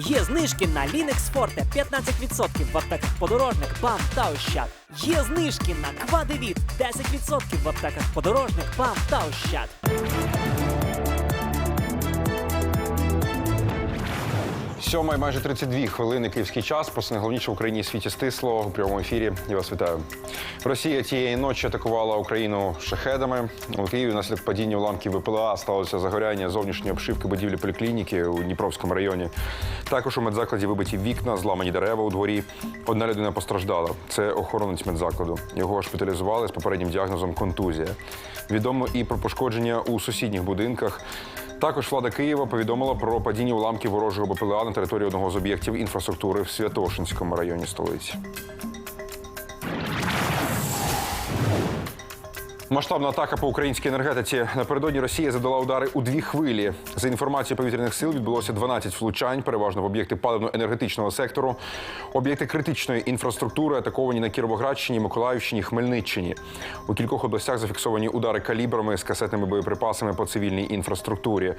Є знижки на Linux Forte 15% в аптеках подорожник, ПАМ та Ощад. Є знижки на Квадевіт 10% в аптеках подорожник, ПАМ та Ощад. Сьома і майже 32 хвилини київський час. Про найголовніше в Україні світі стисло у прямому ефірі. Я вас вітаю. Росія тієї ночі атакувала Україну шахедами. У Києві внаслідок падіння уламків ВПЛА сталося загоряння зовнішньої обшивки будівлі поліклініки у Дніпровському районі. Також у медзакладі вибиті вікна, зламані дерева у дворі. Одна людина постраждала. Це охоронець медзакладу. Його госпіталізували з попереднім діагнозом контузія. Відомо і про пошкодження у сусідніх будинках. Також влада Києва повідомила про падіння уламків ворожого БПЛА на території одного з об'єктів інфраструктури в Святошинському районі столиці. Масштабна атака по українській енергетиці. Напередодні Росія задала удари у дві хвилі. За інформацією повітряних сил відбулося 12 влучань, переважно в об'єкти паливно-енергетичного сектору. Об'єкти критичної інфраструктури атаковані на Кіровоградщині, Миколаївщині, Хмельниччині. У кількох областях зафіксовані удари калібрами з касетними боєприпасами по цивільній інфраструктурі.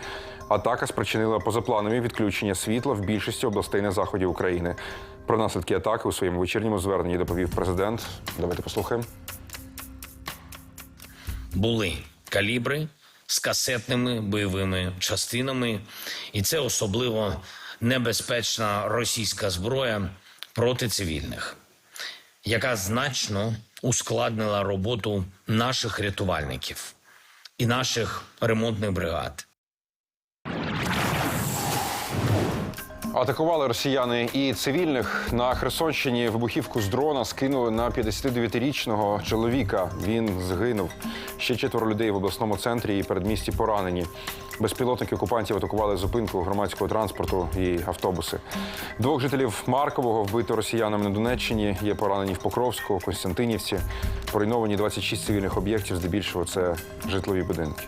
Атака спричинила позапланові відключення світла в більшості областей на заході України. Про наслідки атаки у своєму вечірньому зверненні доповів президент. Давайте послухаємо. Були калібри з касетними бойовими частинами, і це особливо небезпечна російська зброя проти цивільних, яка значно ускладнила роботу наших рятувальників і наших ремонтних бригад. Атакували росіяни і цивільних на Херсонщині. Вибухівку з дрона скинули на 59-річного чоловіка. Він згинув. Ще четверо людей в обласному центрі і передмісті поранені. Безпілотники окупантів атакували зупинку громадського транспорту і автобуси. Двох жителів Маркового вбито росіянами на Донеччині. Є поранені в Покровську, Константинівці. Поруйновані 26 цивільних об'єктів. Здебільшого це житлові будинки.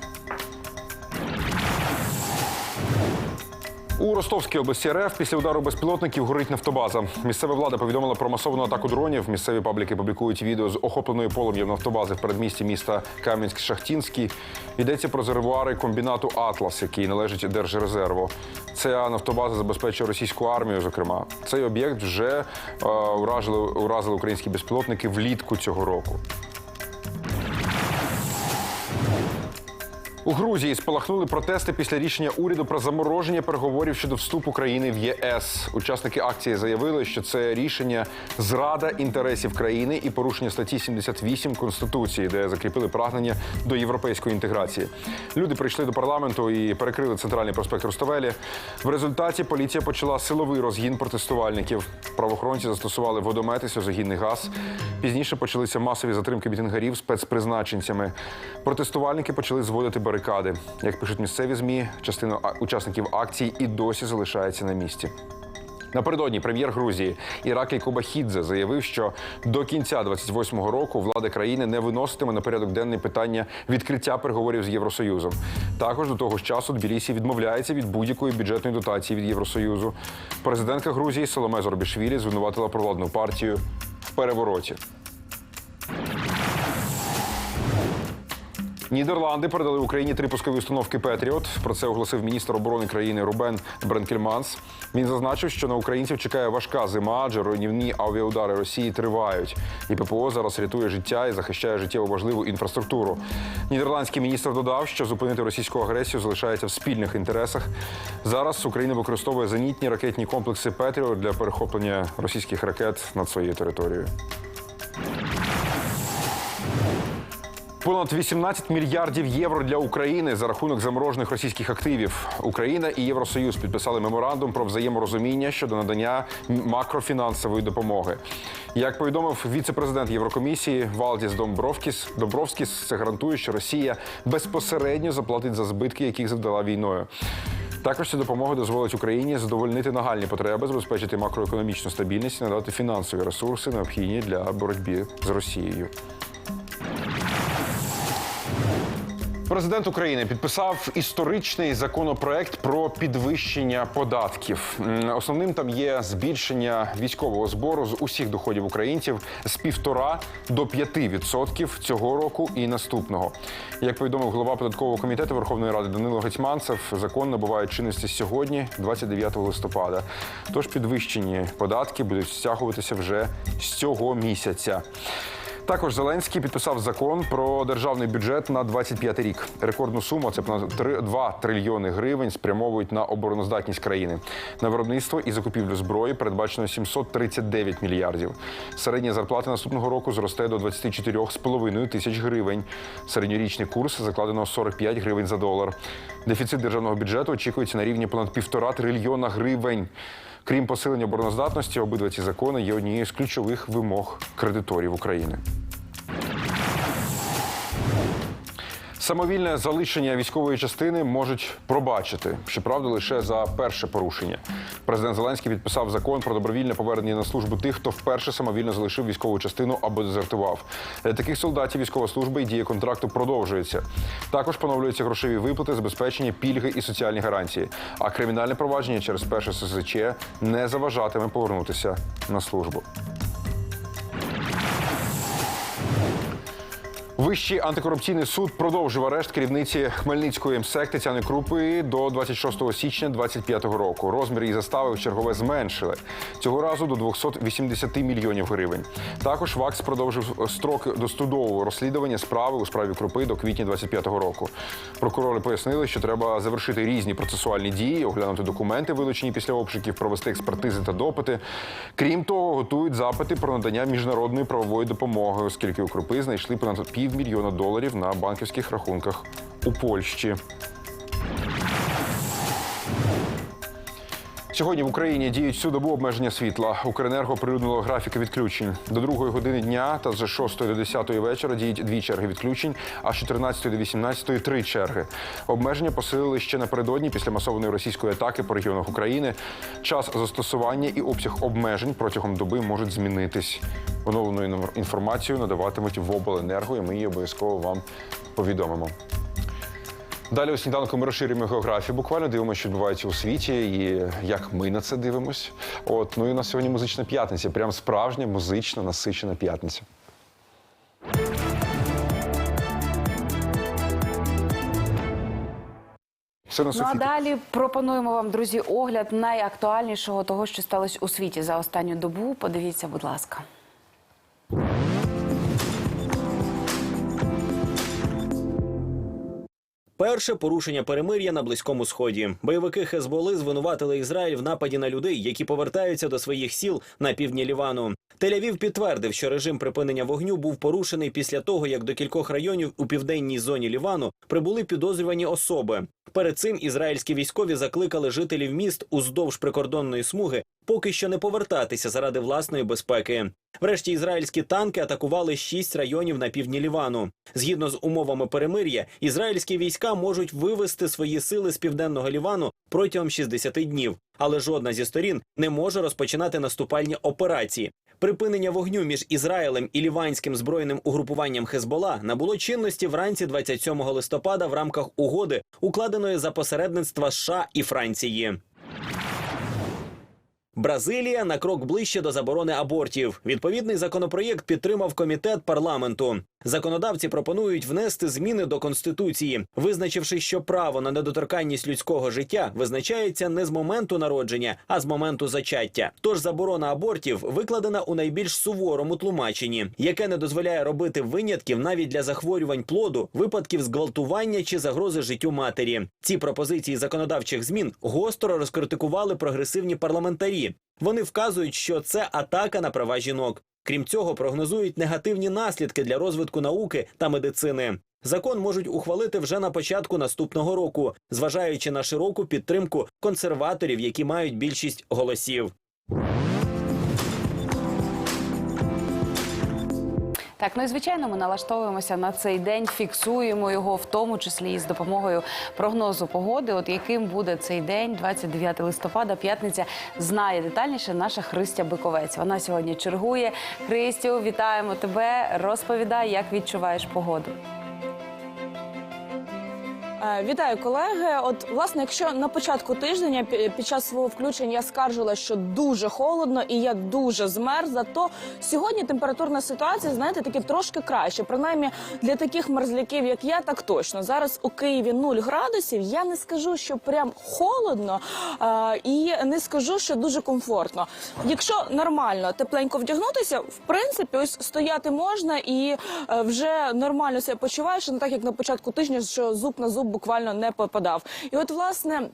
У Ростовській області РФ після удару безпілотників горить нафтобаза. Місцева влада повідомила про масовану атаку дронів. Місцеві пабліки публікують відео з охопленої полум'ям нафтобази в передмісті міста Кам'янськ-Шахтінський. Йдеться про резервуари комбінату Атлас, який належить Держрезерву. Ця нафтобаза забезпечує російську армію. Зокрема, цей об'єкт вже е, уражили, уразили українські безпілотники влітку цього року. У Грузії спалахнули протести після рішення уряду про замороження переговорів щодо вступу країни в ЄС. Учасники акції заявили, що це рішення зрада інтересів країни і порушення статті 78 конституції, де закріпили прагнення до європейської інтеграції. Люди прийшли до парламенту і перекрили центральний проспект Руставелі. В результаті поліція почала силовий розгін протестувальників. Правоохоронці застосували водомети, сльозогінний газ. Пізніше почалися масові затримки мітингарів спецпризначенцями. Протестувальники почали зводити барикади. Як пишуть місцеві змі, частина учасників акції і досі залишається на місці. Напередодні прем'єр Грузії Іраклій Кобахідзе заявив, що до кінця 28-го року влада країни не виноситиме на порядок денний питання відкриття переговорів з Євросоюзом. Також до того ж часу Тбілісі відмовляється від будь-якої бюджетної дотації від Євросоюзу. Президентка Грузії Соломе Зорбішвілі звинуватила провладну партію в перевороті. Нідерланди передали Україні три пускові установки Петріот. Про це оголосив міністр оборони країни Рубен Бренкельманс. Він зазначив, що на українців чекає важка зима, адже руйнівні авіаудари Росії тривають. І ППО зараз рятує життя і захищає життєво важливу інфраструктуру. Нідерландський міністр додав, що зупинити російську агресію залишається в спільних інтересах. Зараз Україна використовує зенітні ракетні комплекси Петріот для перехоплення російських ракет над своєю територією. Понад 18 мільярдів євро для України за рахунок заморожених російських активів. Україна і Євросоюз підписали меморандум про взаєморозуміння щодо надання макрофінансової допомоги. Як повідомив віце-президент Єврокомісії Валдіс Домбровкіс, Домбровскіс, це гарантує, що Росія безпосередньо заплатить за збитки, яких завдала війною. Також ця допомога дозволить Україні задовольнити нагальні потреби, забезпечити макроекономічну стабільність і надати фінансові ресурси, необхідні для боротьби з Росією. Президент України підписав історичний законопроект про підвищення податків. Основним там є збільшення військового збору з усіх доходів українців з півтора до п'яти відсотків цього року і наступного. Як повідомив голова податкового комітету Верховної Ради Данило Гетьманцев, закон набуває чинності сьогодні, 29 листопада. Тож підвищені податки будуть стягуватися вже з цього місяця. Також Зеленський підписав закон про державний бюджет на 25 рік. Рекордну суму це понад 3 2 трильйони гривень спрямовують на обороноздатність країни. На виробництво і закупівлю зброї передбачено 739 мільярдів. Середня зарплата наступного року зросте до 24,5 тисяч гривень. Середньорічний курс закладено 45 гривень за долар. Дефіцит державного бюджету очікується на рівні понад півтора трильйона гривень. Крім посилення обороноздатності, обидва ці закони є однією з ключових вимог кредиторів України. Самовільне залишення військової частини можуть пробачити, щоправда, лише за перше порушення. Президент Зеленський підписав закон про добровільне повернення на службу тих, хто вперше самовільно залишив військову частину або дезертував. Для таких солдатів військова служба і дія контракту продовжується. Також поновлюються грошові виплати, забезпечення, пільги і соціальні гарантії. А кримінальне провадження через перше СЗЧ не заважатиме повернутися на службу. Вищий антикорупційний суд продовжив арешт керівниці Хмельницької МСЕК Тетяни Крупи до 26 січня 2025 року. Розмір її застави в чергове зменшили цього разу до 280 мільйонів гривень. Також ВАКС продовжив строк досудового розслідування справи у справі Крупи до квітня 2025 року. Прокурори пояснили, що треба завершити різні процесуальні дії, оглянути документи, вилучені після обшуків, провести експертизи та допити. Крім того, готують запити про надання міжнародної правової допомоги, оскільки у Крупи знайшли понад півмільйона доларів на банківських рахунках у Польщі. Сьогодні в Україні діють всю добу обмеження світла. Укренерго прилюднило графіки відключень. До 2 години дня та з 6 до 10 вечора діють дві черги відключень, а з 14 до 18 – три черги. Обмеження посилили ще напередодні після масованої російської атаки по регіонах України. Час застосування і обсяг обмежень протягом доби можуть змінитись. Оновлену інф- інформацію надаватимуть в обленерго, і ми її обов'язково вам повідомимо. Далі у сніданку ми розширюємо географію. Буквально дивимося, що відбувається у світі, і як ми на це дивимось. От ну і у нас сьогодні музична п'ятниця. Прям справжня музична насичена п'ятниця. Ну а далі пропонуємо вам, друзі, огляд найактуальнішого того, що сталося у світі за останню добу. Подивіться, будь ласка. Перше порушення перемир'я на близькому сході. Бойовики Хезболи звинуватили Ізраїль в нападі на людей, які повертаються до своїх сіл на півдні Лівану. Тель-Авів підтвердив, що режим припинення вогню був порушений після того, як до кількох районів у південній зоні Лівану прибули підозрювані особи. Перед цим ізраїльські військові закликали жителів міст уздовж прикордонної смуги поки що не повертатися заради власної безпеки. Врешті ізраїльські танки атакували шість районів на півдні Лівану. Згідно з умовами перемир'я, ізраїльські війська можуть вивести свої сили з південного Лівану протягом 60 днів, але жодна зі сторін не може розпочинати наступальні операції. Припинення вогню між Ізраїлем і ліванським збройним угрупуванням Хезбола набуло чинності вранці 27 листопада в рамках угоди, укладеної за посередництва США і Франції. Бразилія на крок ближче до заборони абортів. Відповідний законопроєкт підтримав комітет парламенту. Законодавці пропонують внести зміни до конституції, визначивши, що право на недоторканність людського життя визначається не з моменту народження, а з моменту зачаття. Тож заборона абортів викладена у найбільш суворому тлумаченні, яке не дозволяє робити винятків навіть для захворювань плоду, випадків зґвалтування чи загрози життю матері. Ці пропозиції законодавчих змін гостро розкритикували прогресивні парламентарі. Вони вказують, що це атака на права жінок. Крім цього, прогнозують негативні наслідки для розвитку науки та медицини. Закон можуть ухвалити вже на початку наступного року, зважаючи на широку підтримку консерваторів, які мають більшість голосів. Так, ну і звичайно, ми налаштовуємося на цей день, фіксуємо його, в тому числі і з допомогою прогнозу погоди. От яким буде цей день, 29 листопада, п'ятниця, знає детальніше наша Христя Биковець. Вона сьогодні чергує. Христю, вітаємо тебе. Розповідай, як відчуваєш погоду. Е, Вітаю, колеги. От власне, якщо на початку пі- під час свого включення я скаржила, що дуже холодно і я дуже змерзла, то сьогодні температурна ситуація, знаєте, таки трошки краще. Принаймні для таких мерзляків, як я, так точно. Зараз у Києві 0 градусів. Я не скажу, що прям холодно, е, і не скажу, що дуже комфортно. Якщо нормально тепленько вдягнутися, в принципі, ось стояти можна і е, вже нормально себе почуваєш, не так як на початку тижня, що зуб на зуб буквально не попадав. І от власне.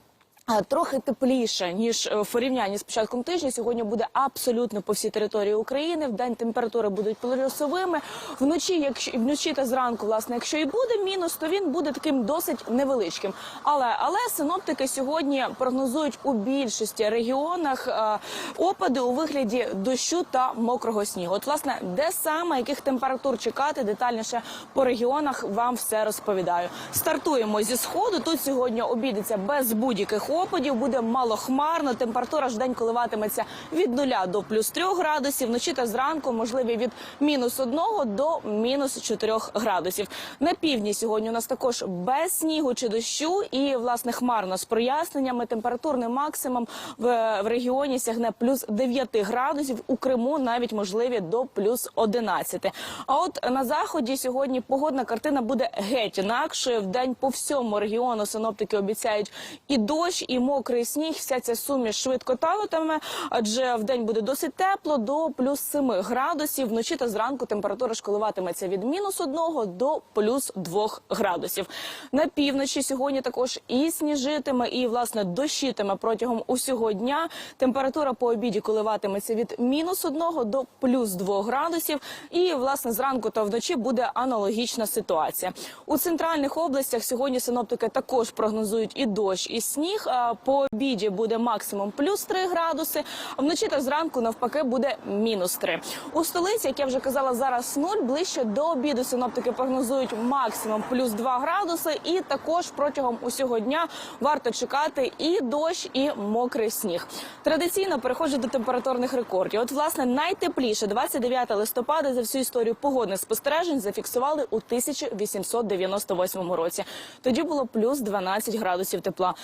Трохи тепліше ніж е, в порівнянні з початком тижня. Сьогодні буде абсолютно по всій території України. В день температури будуть плюсовими. Вночі, якщо вночі та зранку, власне, якщо і буде мінус, то він буде таким досить невеличким. Але але синоптики сьогодні прогнозують у більшості регіонах е, опади у вигляді дощу та мокрого снігу. От власне, де саме яких температур чекати, детальніше по регіонах вам все розповідаю. Стартуємо зі сходу. Тут сьогодні обідеться без будь-яких опадів. Буде малохмарно. Температура ж день коливатиметься від 0 до плюс 3 градусів. Вночі та зранку можливі від мінус 1 до мінус 4 градусів. На півдні сьогодні у нас також без снігу чи дощу, і власне хмарно з проясненнями. Температурний максимум в, в регіоні сягне плюс 9 градусів. У Криму навіть можливі до плюс 11. А от на заході сьогодні погодна картина буде геть інакшою. В день по всьому регіону синоптики обіцяють і дощ, і мокрий сніг. Вся ця суміш швидко талитиме, адже в день буде досить тепло до плюс 7 градусів. Вночі та зранку температура ж коливатиметься від мінус 1 до плюс 2 градусів. На півночі сьогодні також і сніжитиме, і власне дощитиме протягом усього дня. Температура по обіді коливатиметься від мінус 1 до плюс 2 градусів. І власне зранку та вночі буде аналогічна ситуація. У центральних областях сьогодні синоптики також прогнозують і дощ, і сніг. По обіді буде максимум плюс 3 градуси. А вночі та зранку навпаки буде мінус 3. У столиці, як я вже казала, зараз 0, ближче до обіду синоптики прогнозують максимум плюс 2 градуси. І також протягом усього дня варто чекати і дощ, і мокрий сніг. Традиційно переходжу до температурних рекордів. От, власне, найтепліше 29 листопада за всю історію погодних спостережень зафіксували у 1898 році. Тоді було плюс 12 градусів тепла.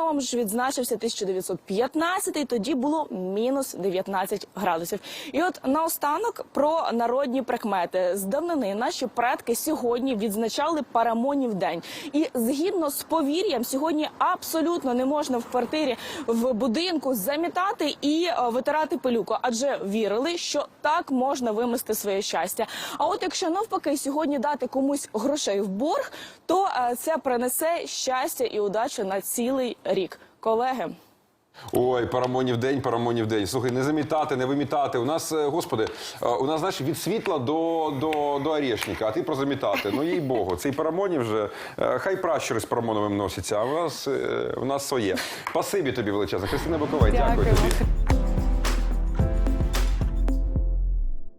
Мінімумом ж відзначився 1915, тоді було мінус 19 градусів. І от наостанок про народні прикмети. З давнини наші предки сьогодні відзначали Парамонів день. І згідно з повір'ям, сьогодні абсолютно не можна в квартирі в будинку замітати і е, витирати пилюку, адже вірили, що так можна вимести своє щастя. А от якщо навпаки сьогодні дати комусь грошей в борг, то е, це принесе щастя і удачу на цілий рік. Колеги. Ой, парамонів день, парамонів день. Слухай, не замітати, не вимітати. У нас, е, господи, е, у нас знаєш, від світла до, до, до орешника, а ти про замітати. Ну їй Богу, цей парамонів вже е, хай пращури з парамоновим носяться, а у нас, у нас своє. Спасибі тобі величезне. Христина Боковай, дякую тобі.